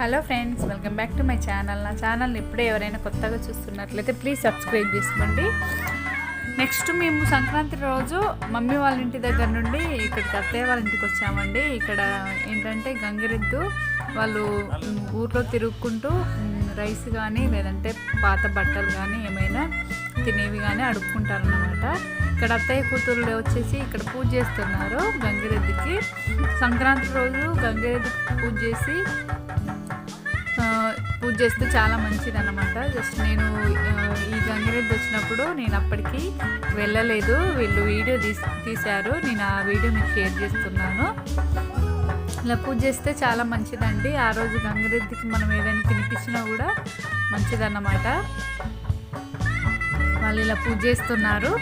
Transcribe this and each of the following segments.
Hello friends welcome back to my channel. నా ఛానల్ని ఇప్పుడే ఎవరైనా కొత్తగా చూస్తున్నట్లయితే ప్లీజ్ సబ్స్క్రైబ్ చేసుకోండి. నెక్స్ట్ మేము సంక్రాంతి రోజు మమ్మీ వాళ్ళ ఇంటి దగ్గర నుండి ఇక్కడికి అత్తయ్య వాళ్ళ ఇంటికి వచ్చామండి. ఇక్కడ ఏంటంటే గంగిరెద్దు వాళ్ళు ఊర్లో తిరుగుకుంటూ రైస్ కానీ లేదంటే పాత బట్టలు కానీ ఏమైనా తినేవి కానీ అడుక్కుంటారనమాట ఇక్కడ అత్తయ్య కూతురు వచ్చేసి ఇక్కడ పూజ చేస్తున్నారు గంగిరెద్దుకి. సంక్రాంతి రోజు గంగిరెద్దుకి పూజ చేసి చేస్తే చాలా మంచిది అనమాట జస్ట్ నేను ఈ గంగిరెద్దు వచ్చినప్పుడు నేను అప్పటికి వెళ్ళలేదు. వీళ్ళు వీడియో తీసి తీశారు. నేను ఆ వీడియో మీకు షేర్ చేస్తున్నాను. ఇలా పూజ చేస్తే చాలా మంచిదండి. ఆ రోజు గంగిరెద్దుకి మనం ఏదైనా తినిపించినా కూడా మంచిదన్నమాట. వాళ్ళు ఇలా పూజ చేస్తున్నారు.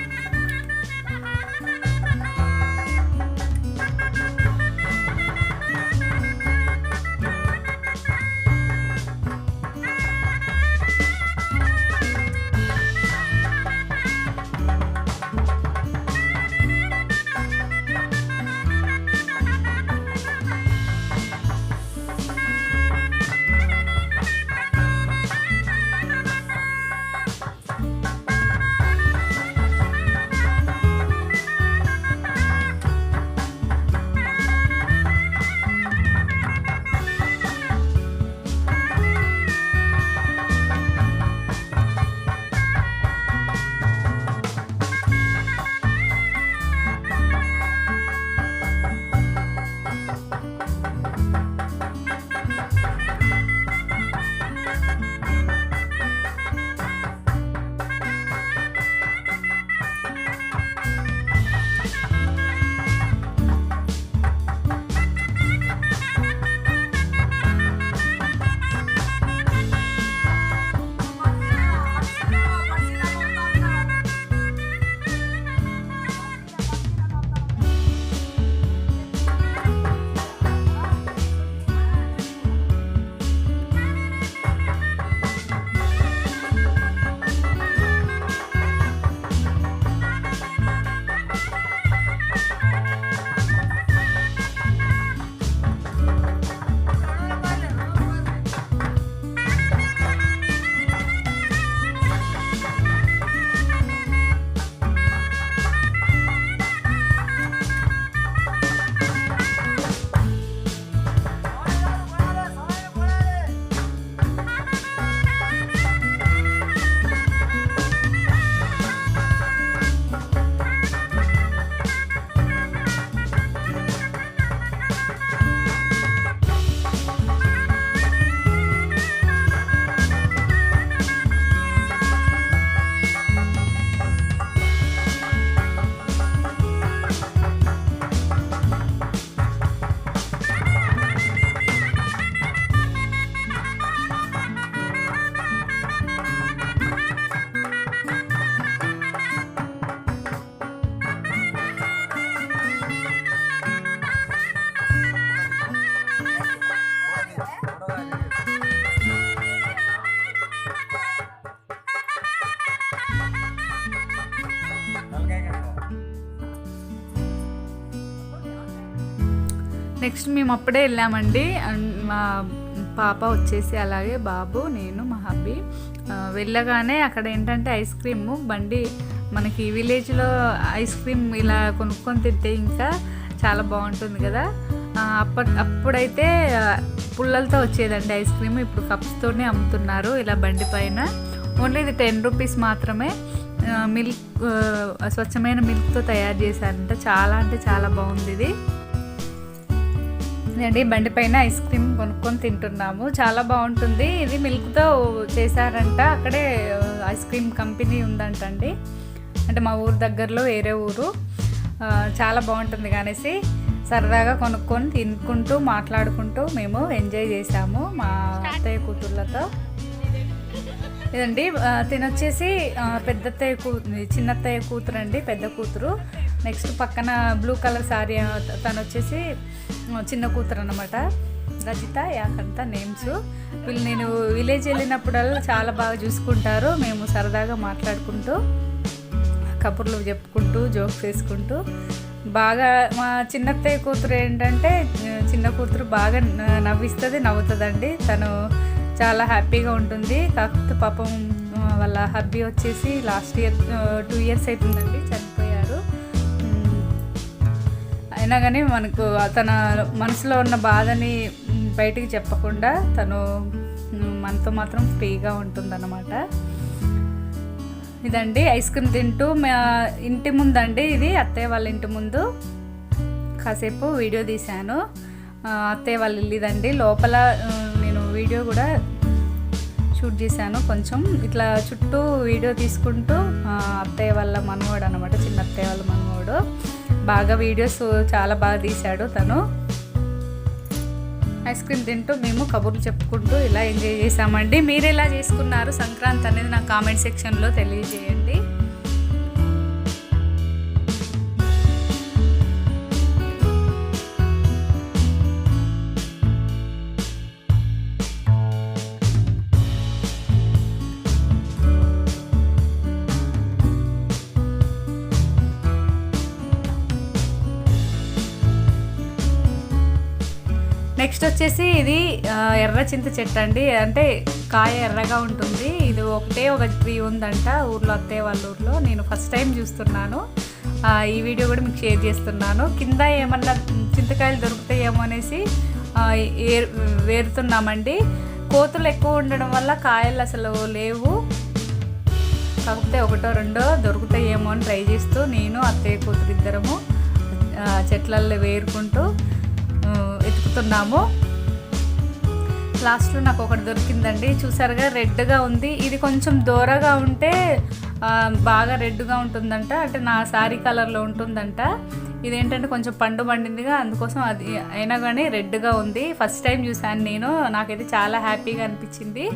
నెక్స్ట్ మేము అప్పుడే వెళ్ళామండి. మా పాప వచ్చేసి అలాగే బాబు నేను మా హబ్బీ. వెళ్ళగానే అక్కడ ఏంటంటే ఐస్ క్రీమ్ బండి మనకి విలేజ్లో ఐస్ క్రీమ్ ఇలా కొనుక్కొని తింటే ఇంకా చాలా బాగుంటుంది కదా. అప్పటి అప్పట్ అప్పుడైతే పుల్లలతో వచ్చేదండి ఐస్ క్రీమ్. ఇప్పుడు కప్స్తోనే అమ్ముతున్నారు ఇలా బండి పైన. ఓన్లీ ఇది టెన్ రూపీస్ మాత్రమే. మిల్క్ స్వచ్ఛమైన మిల్క్తో తయారు చేశారంట. చాలా అంటే చాలా బాగుంది ఇది. అండి బండి పైన ఐస్ క్రీమ్ కొనుక్కొని తింటున్నాము. చాలా బాగుంటుంది. ఇది మిల్క్తో చేశారంట. అక్కడే ఐస్ క్రీమ్ కంపెనీ ఉందంటండి. అంటే మా ఊరు దగ్గరలో వేరే ఊరు. చాలా బాగుంటుంది కానేసి సరదాగా కొనుక్కొని తినుకుంటూ మాట్లాడుకుంటూ మేము ఎంజాయ్ చేసాము మా అత్తయ్య కూతుళ్ళతో ఇదండి తినొచ్చేసి పెద్ద అత్తయ్య కూ చిన్న అత్తయ్య కూతురు అండి పెద్ద కూతురు. నెక్స్ట్ పక్కన బ్లూ కలర్ శారీ తను వచ్చేసి చిన్న కూతురు అనమాట రజిత యాకంత నేమ్స్. వీళ్ళు నేను విలేజ్ వెళ్ళినప్పుడల్లా చాలా బాగా చూసుకుంటారు. మేము సరదాగా మాట్లాడుకుంటూ కబుర్లు చెప్పుకుంటూ జోక్స్ వేసుకుంటూ. బాగా మా చిన్నత్తయ్య కూతురు ఏంటంటే చిన్న కూతురు బాగా నవ్విస్తుంది నవ్వుతుందండి. తను చాలా హ్యాపీగా ఉంటుంది. కాకపోతే పాపం వాళ్ళ హబ్బీ వచ్చేసి లాస్ట్ ఇయర్ టూ ఇయర్స్ అవుతుందండి చనిపోయారు. అయినా కానీ మనకు తన మనసులో ఉన్న బాధని బయటికి చెప్పకుండా తను మనతో మాత్రం ఫ్రీగా ఉంటుందన్నమాట. ఇదండి ఐస్ క్రీమ్ తింటూ మా ఇంటి ముందండి ఇది అత్తయ్య వాళ్ళ ఇంటి ముందు. కాసేపు వీడియో తీశాను. అత్తయ్య వాళ్ళు ఇల్లిదండి లోపల వీడియో కూడా షూట్ చేశాను. కొంచెం ఇట్లా చుట్టూ వీడియో తీసుకుంటూ అత్తయ్య వాళ్ళ మనవాడు అనమాట చిన్న అత్తయ్య వాళ్ళ మనవడు. బాగా వీడియోస్ చాలా బాగా తీశాడు తను. ఐస్ క్రీమ్ తింటూ మేము కబుర్లు చెప్పుకుంటూ ఇలా ఎంజాయ్ చేసామండి మీరు ఎలా చేసుకున్నారు సంక్రాంతి అనేది నా కామెంట్ సెక్షన్లో తెలియజేయండి. నెక్స్ట్ వచ్చేసి ఇది ఎర్ర చింత చెట్టు అండి. అంటే కాయ ఎర్రగా ఉంటుంది. ఇది ఒకటే ఒక ట్రీ ఉందంట ఊర్లో అత్తయ్య వాళ్ళ ఊర్లో. నేను ఫస్ట్ టైం చూస్తున్నాను. ఈ వీడియో కూడా మీకు షేర్ చేస్తున్నాను. కింద ఏమన్నా చింతకాయలు దొరుకుతాయేమో అనేసి వేరుతున్నామండి. కోతులు ఎక్కువ ఉండడం వల్ల కాయలు అసలు లేవు. కాకపోతే ఒకటో రెండో దొరుకుతాయేమో అని ట్రై చేస్తూ నేను అత్తయ్య కూతురు ఇద్దరము చెట్లల్లో వేరుకుంటూ ఎతుకుతున్నాము లాస్ట్లో నాకు ఒకటి దొరికిందండి. చూసారుగా రెడ్గా ఉంది. ఇది కొంచెం దూరగా ఉంటే బాగా రెడ్గా ఉంటుందంట. అంటే నా శారీ కలర్లో ఉంటుందంట. ఇదేంటంటే కొంచెం పండు పండిందిగా. అందుకోసం అది అయినా కానీ రెడ్గా ఉంది. ఫస్ట్ టైం చూసాను నేను. నాకైతే చాలా హ్యాపీగా అనిపించింది.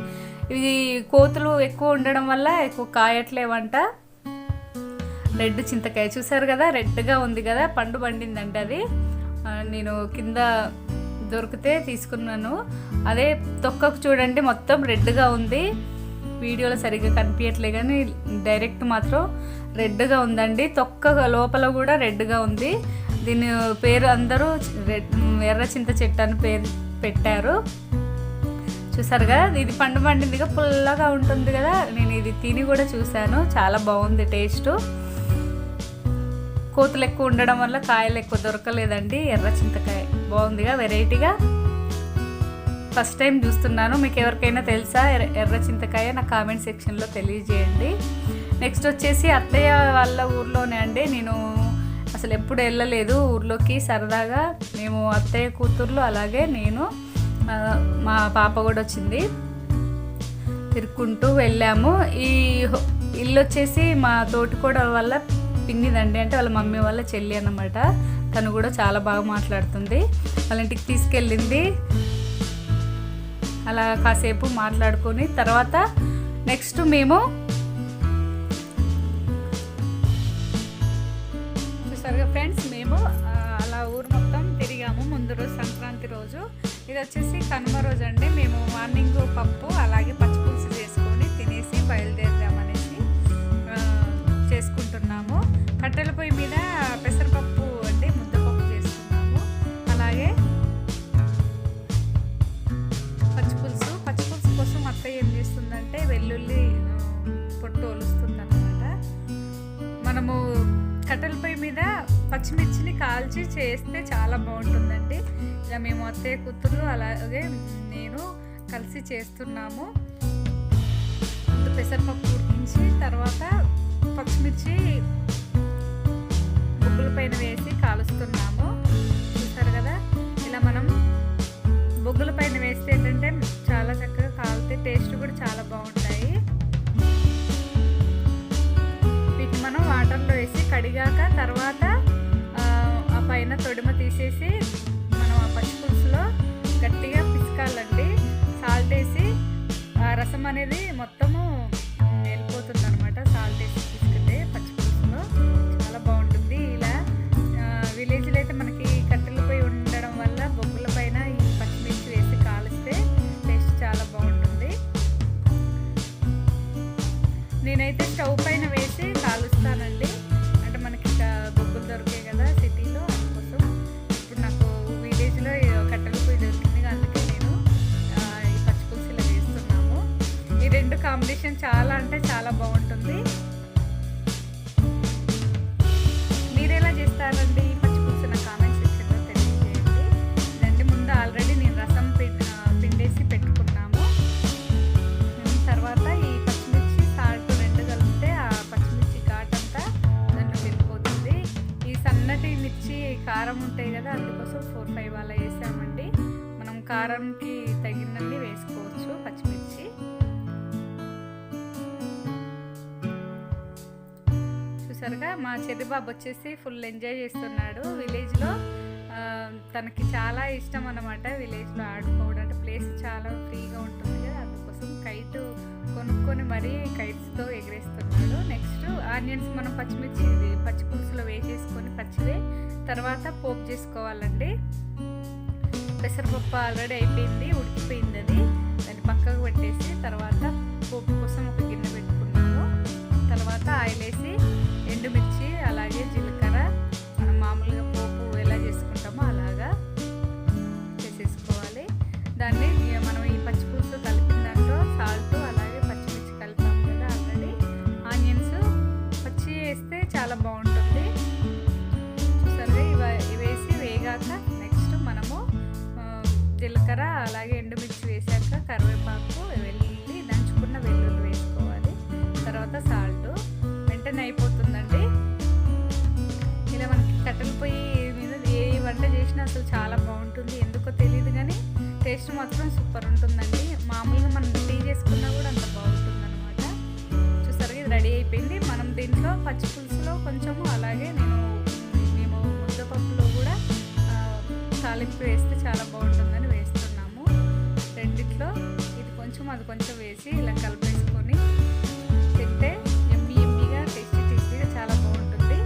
ఇది కోతులు ఎక్కువ ఉండడం వల్ల ఎక్కువ కాయట్లేవంట. రెడ్ చింతకాయ. చూసారు కదా రెడ్గా ఉంది కదా. పండు పండిందంటే అది. నేను కింద దొరికితే తీసుకున్నాను. అదే తొక్కకు చూడండి మొత్తం రెడ్గా ఉంది. వీడియోలో సరిగ్గా కనిపించట్లే కానీ డైరెక్ట్ మాత్రం రెడ్గా ఉందండి. తొక్క లోపల కూడా రెడ్గా ఉంది. దీని పేరు అందరూ రెడ్ ఎర్ర చింత చెట్టు అని పేరు పెట్టారు. చూసారు కదా ఇది పండు పండిందిగా పుల్లగా ఉంటుంది కదా. నేను ఇది తిని కూడా చూశాను. చాలా బాగుంది టేస్ట్. కోతులు ఎక్కువ ఉండడం వల్ల కాయలు ఎక్కువ దొరకలేదండి. ఎర్ర చింతకాయ. బాగుందిగా వెరైటీగా. ఫస్ట్ టైం చూస్తున్నాను మీకు ఎవరికైనా తెలుసా? ఎర్ర ఎర్ర చింతకాయ నా కామెంట్ సెక్షన్లో తెలియజేయండి. నెక్స్ట్ వచ్చేసి అత్తయ్య వాళ్ళ ఊర్లోనే అండి. నేను అసలు ఎప్పుడు వెళ్ళలేదు ఊర్లోకి. సరదాగా మేము అత్తయ్య కూతుర్లు అలాగే నేను మా పాప కూడా వచ్చింది. తిరుక్కుంటూ వెళ్ళాము. ఈ ఇల్లు వచ్చేసి మా తోటికోడ వల్ల పిన్నిదండి. అంటే వాళ్ళ మమ్మీ వాళ్ళ చెల్లి అన్నమాట. తను కూడా చాలా బాగా మాట్లాడుతుంది. వాళ్ళ ఇంటికి తీసుకెళ్ళింది. అలా కాసేపు మాట్లాడుకొని తర్వాత నెక్స్ట్ మేము చూసారుగా ఫ్రెండ్స్ మేము అలా ఊరు మొత్తం తిరిగాము ముందు రోజు సంక్రాంతి రోజు. ఇది వచ్చేసి కనుమ రోజు అండి. మేము మార్నింగ్ పప్పు అలాగే పచ్చిపులుసు చేసుకొని తినేసి బయలుదేరుదామనేసి చేసుకుంటున్నాము. కట్టెల పొయ్యి మీద పెసర పచ్చిమిర్చిని కాల్చి చేస్తే చాలా బాగుంటుందండి. ఇలా మేము అత్తయ్య కూతురు అలాగే నేను కలిసి చేస్తున్నాము. ముందు పెసరపప్పు ఉడికించి తర్వాత పచ్చిమిర్చి బొగ్గుల పైన వేసి కాలుస్తున్నాము. చూసారు కదా? ఇలా మనం బొగ్గుల పైన వేస్తే ఏంటంటే చాలా చక్కగా కాలితే టేస్ట్ కూడా చాలా బాగుంటాయి. వీటిని మనం వాటర్లో వేసి కడిగాక తర్వాత పైన తొడిమ తీసేసి మనం ఆ పచ్చిపులుసులో గట్టిగా పిసకాలండి. సాల్ట్ వేసి ఆ రసం అనేది మొత్తము కారంకి తగినన్ని వేసుకోవచ్చు పచ్చిమిర్చి. చూసారుగా మా చెర్రిబాబు వచ్చేసి ఫుల్ ఎంజాయ్ చేస్తున్నాడు. విలేజ్లో తనకి చాలా ఇష్టం అనమాట విలేజ్లో ఆడుకోవడం. అంటే ప్లేస్ చాలా ఫ్రీగా ఉంటుంది కదా అందుకోసం కైట్ కొనుక్కొని మరీ కైట్స్తో ఎగరేస్తున్నాడు. నెక్స్ట్ ఆనియన్స్ మనం పచ్చిమిర్చి పచ్చి పులుసులో వేసేసుకొని పచ్చివే తర్వాత పోపు చేసుకోవాలండి. పెసరపప్పు ఆల్రెడీ అయిపోయింది ఉడికిపోయింది అది. దాన్ని పక్కకు పెట్టేసి తర్వాత పోపు కోసం ఒక గిన్నె జీలకర్ర అలాగే ఎండుమిర్చి వేసాక కరివేపాకు వెల్లుల్లి దంచుకున్న వెల్లుల్లి వేసుకోవాలి. తర్వాత సాల్ట్. వెంటనే అయిపోతుందండి. ఇలా మనకి కట్టెల పొయ్యి మీద ఏ వంట చేసినా అసలు చాలా బాగుంటుంది. ఎందుకో తెలియదు కానీ టేస్ట్ మాత్రం సూపర్ ఉంటుందండి. మామూలుగా మనం టీ చేసుకున్నా కూడా అంత బాగుంటుంది అనమాట చూసారు ఇది రెడీ అయిపోయింది. మనం దీంట్లో పచ్చి పులుసులో కొంచెము అలాగే నేను మేము ముద్దపప్పులో కూడా తాలింపు వేస్తే చాలా బాగుంటుంది. అది కొంచెం వేసి ఇలా కలిపేసుకొని తింటే ఎమ్మి ఎమ్మిగా టేస్టీ టేస్టీగా చాలా బాగుంటుంది.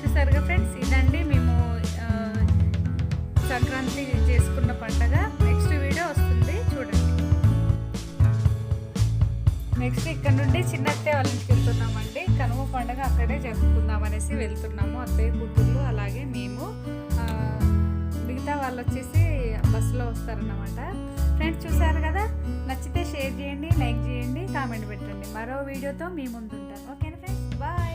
చూసారుగా ఫ్రెండ్స్? ఇదండి మేము సంక్రాంతి చేసుకున్న పండగ. నెక్స్ట్ వీడియో వస్తుంది. చూడండి. నెక్స్ట్ ఇక్కడ నుండి చిన్న అత్తయ్య వాళ్ళ ఇంటికి వెళ్తున్నామండి. కనుమ పండుగ అక్కడే జరుపుకుందాం అనేసి వెళ్తున్నాము. అత్తయ్య కూతుళ్ళు అలాగే మేము. మిగతా వాళ్ళు వచ్చేసి బస్సులో వస్తారన్నమాట. ఫ్రెండ్స్ చూసారు కదా? నచ్చితే షేర్ చేయండి లైక్ చేయండి కామెంట్ పెట్టండి. మరో వీడియోతో మీ ముందు ఉంటాను ఓకేనా ఫ్రెండ్స్? బాయ్.